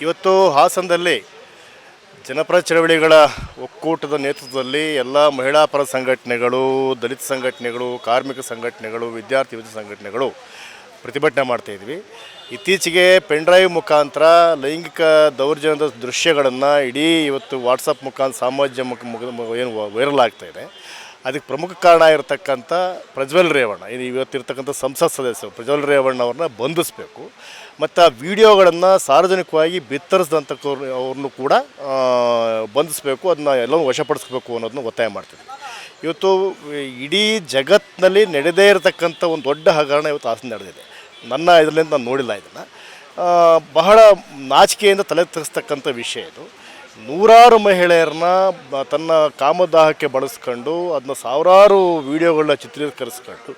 ಇವತ್ತು ಹಾಸನದಲ್ಲಿ ಜನಪರ ಚಳವಳಿಗಳ ಒಕ್ಕೂಟದ ನೇತೃತ್ವದಲ್ಲಿ ಎಲ್ಲ ಮಹಿಳಾ ಪರ ಸಂಘಟನೆಗಳು, ದಲಿತ ಸಂಘಟನೆಗಳು, ಕಾರ್ಮಿಕ ಸಂಘಟನೆಗಳು, ವಿದ್ಯಾರ್ಥಿ ವಿದ್ಯಾರ್ಥಿ ಸಂಘಟನೆಗಳು ಪ್ರತಿಭಟನೆ ಮಾಡ್ತಾಯಿದ್ವಿ ಇತ್ತೀಚೆಗೆ ಪೆನ್ಡ್ರೈವ್ ಮುಖಾಂತರ ಲೈಂಗಿಕ ದೌರ್ಜನ್ಯದ ದೃಶ್ಯಗಳನ್ನು ಇಡೀ ಇವತ್ತು ವಾಟ್ಸಪ್ ಮುಖಾಂತರ ಸಾಮಾಜಿಕ ಮುಖ ಏನು ವೈರಲ್ ಆಗ್ತಾಯಿದೆ ಅದಕ್ಕೆ ಪ್ರಮುಖ ಕಾರಣ ಇರತಕ್ಕಂಥ ಪ್ರಜ್ವಲ್ ರೇವಣ್ಣ. ಇದು ಇವತ್ತಿರ್ತಕ್ಕಂಥ ಸಂಸತ್ ಸದಸ್ಯರು ಪ್ರಜ್ವಲ್ ರೇವಣ್ಣ ಅವ್ರನ್ನ ಬಂಧಿಸಬೇಕು. ಮತ್ತು ಆ ವಿಡಿಯೋಗಳನ್ನು ಸಾರ್ವಜನಿಕವಾಗಿ ಬಿತ್ತರಿಸಿದಂಥ ಅವ್ರನ್ನೂ ಕೂಡ ಬಂಧಿಸಬೇಕು, ಅದನ್ನ ಎಲ್ಲವೂ ವಶಪಡಿಸ್ಬೇಕು ಅನ್ನೋದನ್ನ ಒತ್ತಾಯ ಮಾಡ್ತೀವಿ ಇವತ್ತು ಇಡೀ ಜಗತ್ತಿನಲ್ಲಿ ನಡೆದೇ ಇರತಕ್ಕಂಥ ಒಂದು ದೊಡ್ಡ ಹಗರಣ ಇವತ್ತು ಹಾಸನ ನಡೆದಿದೆ. ನನ್ನ ಇದರಿಂದ ನಾನು ನೋಡಿಲ್ಲ ಇದನ್ನು. ಬಹಳ ನಾಚಿಕೆಯಿಂದ ತಲೆ ತಗ್ಸ್ತಕ್ಕಂಥ ವಿಷಯ ಇದು. ನೂರಾರು ಮಹಿಳೆಯರನ್ನ ತನ್ನ ಕಾಮದಾಹಕ್ಕೆ ಬಳಸ್ಕೊಂಡು ಅದನ್ನ ಸಾವಿರಾರು ವಿಡಿಯೋಗಳನ್ನ ಚಿತ್ರೀಕರಿಸ್ಕೊಂಡು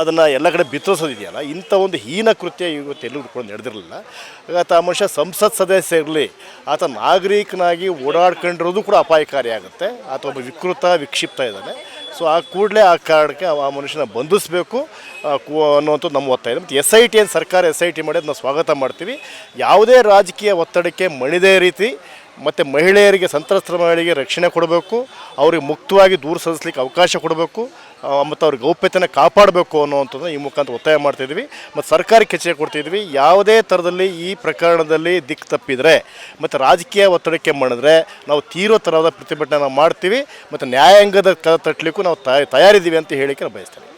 ಅದನ್ನು ಎಲ್ಲ ಕಡೆ ಬಿತ್ತರಿಸೋದಿದೆಯಲ್ಲ ಇಂಥ ಒಂದು ಹೀನ ಕೃತ್ಯ ಇವತ್ತು ಎಲ್ಲೂ ಕೂಡ ನಡೆದಿರಲಿಲ್ಲ. ಆತ ಆ ಮನುಷ್ಯ ಸಂಸತ್ ಸದಸ್ಯ ಇರಲಿ, ಆತ ನಾಗರಿಕನಾಗಿ ಓಡಾಡ್ಕೊಂಡಿರೋದು ಕೂಡ ಅಪಾಯಕಾರಿ ಆಗುತ್ತೆ. ಆತ ಒಬ್ಬ ವಿಕೃತ, ವಿಕ್ಷಿಪ್ತ ಇದ್ದಾನೆ. ಸೊ ಆ ಕೂಡಲೇ ಆ ಕಾರಣಕ್ಕೆ ಆ ಮನುಷ್ಯನ ಬಂಧಿಸಬೇಕು ಅನ್ನುವಂಥದ್ದು ನಮ್ಮ ಒತ್ತಾಯ. ಮತ್ತು ಎಸ್ ಐ ಟಿ ಏನು ಸರ್ಕಾರ ಎಸ್ ಐ ಟಿ ಮಾಡಿ ಅದನ್ನ ಸ್ವಾಗತ ಮಾಡ್ತೀವಿ. ಯಾವುದೇ ರಾಜಕೀಯ ಒತ್ತಡಕ್ಕೆ ಮಣಿದೇ ರೀತಿ ಮತ್ತು ಮಹಿಳೆಯರಿಗೆ ಸಂತ್ರಸ್ತರ ಮಹಿಳೆಗೆ ರಕ್ಷಣೆ ಕೊಡಬೇಕು, ಅವ್ರಿಗೆ ಮುಕ್ತವಾಗಿ ದೂರು ಸಲ್ಲಿಸಲಿಕ್ಕೆ ಅವಕಾಶ ಕೊಡಬೇಕು ಮತ್ತು ಅವ್ರ ಗೌಪ್ಯತೆಯನ್ನು ಕಾಪಾಡಬೇಕು ಅನ್ನುವಂಥದ್ದು ಈ ಮುಖಾಂತರ ಒತ್ತಾಯ ಮಾಡ್ತಿದ್ವಿ ಮತ್ತು ಸರ್ಕಾರಕ್ಕೆ ಎಚ್ಚರಿಕೆ ಕೊಡ್ತಿದ್ವಿ ಯಾವುದೇ ಥರದಲ್ಲಿ ಈ ಪ್ರಕರಣದಲ್ಲಿ ದಿಕ್ಕು ತಪ್ಪಿದರೆ, ಮತ್ತು ರಾಜಕೀಯ ಒತ್ತಡಕ್ಕೆ ಮಾಡಿದ್ರೆ ನಾವು ತೀರೋ ಥರದ ಪ್ರತಿಭಟನೆ ನಾವು ಮಾಡ್ತೀವಿ, ಮತ್ತು ನ್ಯಾಯಾಂಗದ ತಟ್ಟಲಿಕ್ಕೂ ನಾವು ತಯಾರಿದ್ದೀವಿ ಅಂತ ಹೇಳಿಕೆ ನಾನು ಬಯಸ್ತೇನೆ.